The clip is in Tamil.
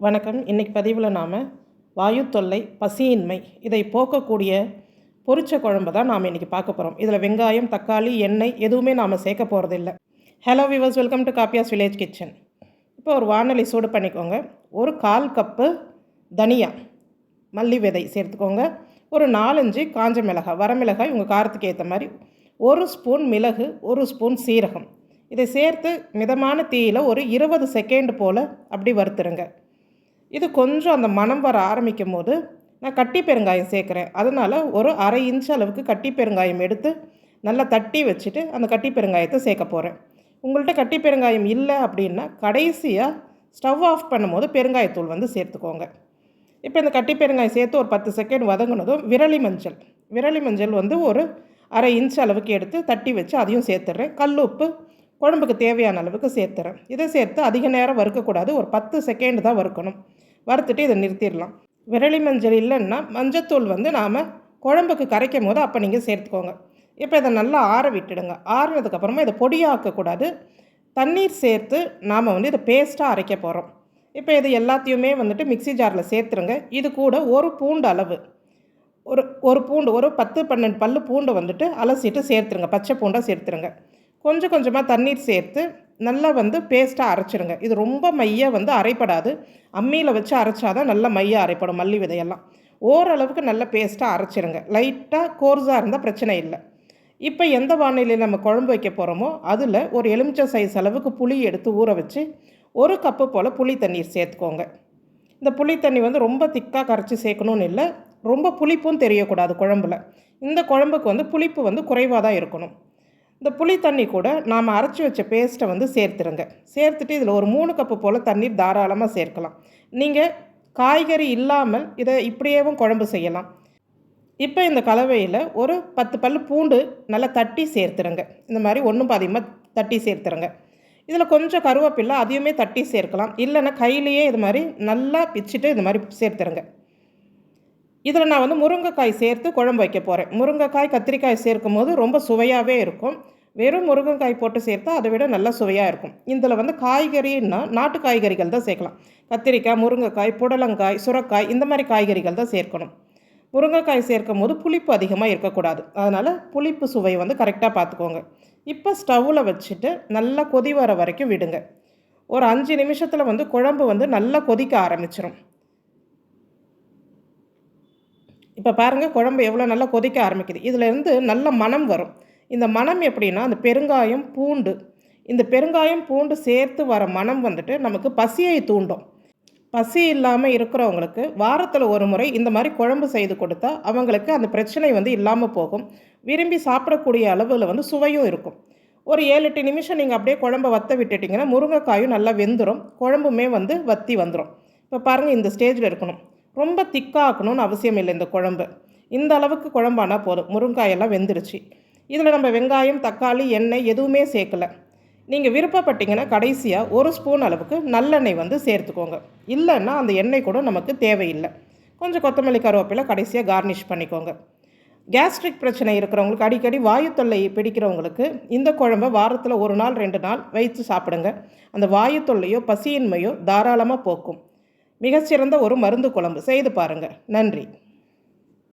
வணக்கம். இன்றைக்கி பதிவில் நாம் வாயு தொல்லை பசியின்மை இதை போக்கக்கூடிய பொரிச்ச குழம்பு தான் நாம் இன்றைக்கி பார்க்க போகிறோம் இதில் வெங்காயம் தக்காளி எண்ணெய் எதுவுமே நாம் சேர்க்க போகிறதில்ல ஹலோ விவர்ஸ் வெல்கம் டு காப்பியாஸ் வில்லேஜ் கிச்சன் இப்போ ஒரு வானொலி சூடு பண்ணிக்கோங்க. ஒரு கால் கப்பு தனியா மல்லி விதை சேர்த்துக்கோங்க. ஒரு நாலஞ்சு காஞ்ச மிளகாய் வரமிளகாய் உங்கள் காரத்துக்கு ஏற்ற மாதிரி. ஒரு ஸ்பூன் மிளகு ஒரு ஸ்பூன் சீரகம். இதை சேர்த்து மிதமான தீயில் ஒரு இருபது செகண்ட் போல் அப்படி வறுத்துருங்க. இது கொஞ்சம் அந்த மனம் வர ஆரம்பிக்கும் போது நான் கட்டி பெருங்காயம் சேர்க்குறேன். அதனால் ஒரு அரை இன்ச் அளவுக்கு கட்டி பெருங்காயம் எடுத்து நல்லா தட்டி வச்சுட்டு அந்த கட்டி பெருங்காயத்தை சேர்க்க போகிறேன் உங்கள்கிட்ட கட்டி பெருங்காயம் இல்லை அப்படின்னா கடைசியாக ஸ்டவ் ஆஃப் பண்ணும்போது பெருங்காயத்தூள் வந்து சேர்த்துக்கோங்க. இப்போ இந்த கட்டி பெருங்காயம் சேர்த்து ஒரு பத்து செகண்ட் வதங்கினதும் விரலி மஞ்சள். விரலி மஞ்சள் வந்து ஒரு அரை இன்ச் அளவுக்கு எடுத்து தட்டி வச்சு அதையும் சேர்த்துட்றேன். கல் உப்பு குழம்புக்கு தேவையான அளவுக்கு சேர்த்துறேன். இதை சேர்த்து அதிக நேரம் வறுக்கக்கூடாது. ஒரு பத்து செகண்ட் தான் வறுக்கணும். வறுத்துட்டு இதை நிறுத்திடலாம். விரலி மஞ்சள் இல்லைன்னா மஞ்சத்தூள் வந்து நாம் குழம்புக்கு கரைக்கும் போது அப்போ நீங்கள் சேர்த்துக்கோங்க. இப்போ இதை நல்லா ஆற விட்டுடுங்க. ஆறினதுக்கப்புறமா இதை பொடியாக்கக்கூடாது. தண்ணீர் சேர்த்து நாம் வந்து இதை பேஸ்ட்டாக அரைக்க போகிறோம் இப்போ இது எல்லாத்தையுமே வந்துட்டு மிக்சி ஜாரில் சேர்த்துருங்க. இது கூட ஒரு பூண்டு அளவு. ஒரு ஒரு பூண்டு ஒரு பத்து பன்னெண்டு பல்லு பூண்டு வந்துட்டு அலசிட்டு சேர்த்துருங்க. பச்சை பூண்டாக சேர்த்துருங்க. கொஞ்சம் கொஞ்சமாக தண்ணீர் சேர்த்து நல்லா வந்து பேஸ்ட்டாக அரைச்சிடுங்க இது ரொம்ப மையாக வந்து அரைப்படாது. அம்மியில் வச்சு அரைச்சாதான் நல்லா மையாக அரைப்படும் மல்லி விதையெல்லாம். ஓரளவுக்கு நல்ல பேஸ்ட்டாக அரைச்சிருங்க. லைட்டாக கோர்ஸாக இருந்தால் பிரச்சனை இல்லை. இப்போ எந்த வானிலையில் நம்ம குழம்பு வைக்க போகிறோமோ அதில் ஒரு எலுமிச்சை சைஸ் அளவுக்கு புளி எடுத்து ஊற வச்சு ஒரு கப்பு போல் புளி தண்ணீர் சேர்த்துக்கோங்க. இந்த புளி தண்ணி வந்து ரொம்ப திக்காக கரைச்சி சேர்க்கணும்னு இல்லை ரொம்ப புளிப்பும் தெரியக்கூடாது குழம்புல. இந்த குழம்புக்கு வந்து புளிப்பு வந்து குறைவாக தான் இருக்கணும். இந்த புளி தண்ணி கூட நாம் அரைச்சி வச்ச பேஸ்ட்டை வந்து சேர்த்துருங்க. சேர்த்துட்டு இதில் ஒரு மூணு கப்பு போல் தண்ணீர் தாராளமாக சேர்க்கலாம். நீங்கள் காய்கறி இல்லாமல் இதை இப்படியேவும் குழம்பு செய்யலாம். இப்போ இந்த கலவையில் ஒரு பத்து பல் பூண்டு நல்லா தட்டி சேர்த்துருங்க. இந்த மாதிரி ஒன்றும் பாதியமாக தட்டி சேர்த்துருங்க. இதில் கொஞ்சம் கருவேப்பில்லை அதையுமே தட்டி சேர்க்கலாம். இல்லைன்னா கையிலையே இது மாதிரி நல்லா பிச்சுட்டு இந்த மாதிரி சேர்த்துருங்க. இதில் நான் வந்து முருங்கைக்காய் சேர்த்து குழம்பு வைக்க போகிறேன் முருங்கைக்காய் கத்திரிக்காய் சேர்க்கும் போது ரொம்ப சுவையாகவே இருக்கும். வெறும் முருங்கைக்காய் போட்டு சேர்த்தா அதை விட நல்லா சுவையாக இருக்கும். இதில் வந்து காய்கறின்னா நாட்டு காய்கறிகள் தான் சேர்க்கலாம். கத்திரிக்காய் முருங்கைக்காய் புடலங்காய் சுரக்காய் இந்த மாதிரி காய்கறிகள் தான் சேர்க்கணும். முருங்கைக்காய் சேர்க்கும் போது புளிப்பு அதிகமாக இருக்கக்கூடாது. அதனால் புளிப்பு சுவை வந்து கரெக்டாக பார்த்துக்கோங்க. இப்போ ஸ்டவ்வில் வச்சுட்டு நல்லா கொதி வர வரைக்கும் விடுங்க. ஒரு அஞ்சு நிமிஷத்தில் வந்து குழம்பு வந்து நல்லா கொதிக்க ஆரம்பிச்சிடும் இப்போ பாருங்கள் குழம்பு எவ்வளோ நல்லா கொதிக்க ஆரம்பிக்குது. இதிலேருந்து நல்ல மனம் வரும். இந்த மனம் எப்படின்னா அந்த பெருங்காயம் பூண்டு. இந்த பெருங்காயம் பூண்டு சேர்த்து வர மனம் வந்துட்டு நமக்கு பசியை தூண்டும். பசி இல்லாமல் இருக்கிறவங்களுக்கு வாரத்தில் ஒரு முறை இந்த மாதிரி குழம்பு செய்து கொடுத்தா அவங்களுக்கு அந்த பிரச்சனை வந்து இல்லாமல் போகும். விரும்பி சாப்பிடக்கூடிய அளவில் வந்து சுவையும் இருக்கும். ஒரு ஏழு எட்டு நிமிஷம் நீங்கள் அப்படியே குழம்பை வத்த விட்டுட்டிங்கன்னா முருங்கைக்காயும் நல்லா வெந்துடும் குழம்புமே வந்து வத்தி வந்துடும் இப்போ பாருங்கள் இந்த ஸ்டேஜில் இருக்கணும். ரொம்ப திக்காக்கணும்னு அவசியம் இல்லை இந்த குழம்பு. இந்த அளவுக்கு குழம்பானால் போதும். முருங்காயெல்லாம் வெந்துடுச்சு இதில் நம்ம வெங்காயம் தக்காளி எண்ணெய் எதுவுமே சேர்க்கலை. நீங்கள் விருப்பப்பட்டீங்கன்னா கடைசியாக ஒரு ஸ்பூன் அளவுக்கு நல்லெண்ணெய் வந்து சேர்த்துக்கோங்க. இல்லைன்னா அந்த எண்ணெய் கூட நமக்கு தேவையில்லை. கொஞ்சம் கொத்தமல்லி கருவேப்பிலை கடைசியாக கார்னிஷ் பண்ணிக்கோங்க. கேஸ்ட்ரிக் பிரச்சனை இருக்கிறவங்களுக்கு அடிக்கடி வாயு தொல்லை பிடிக்கிறவங்களுக்கு இந்த குழம்பை வாரத்தில் ஒரு நாள் ரெண்டு நாள் வைத்து சாப்பிடுங்க. அந்த வாயு தொல்லையோ பசியின்மையோ தாராளமாக போக்கும். மிகச்சிறந்த ஒரு மருந்து குழம்பு செய்து பாருங்கள் நன்றி.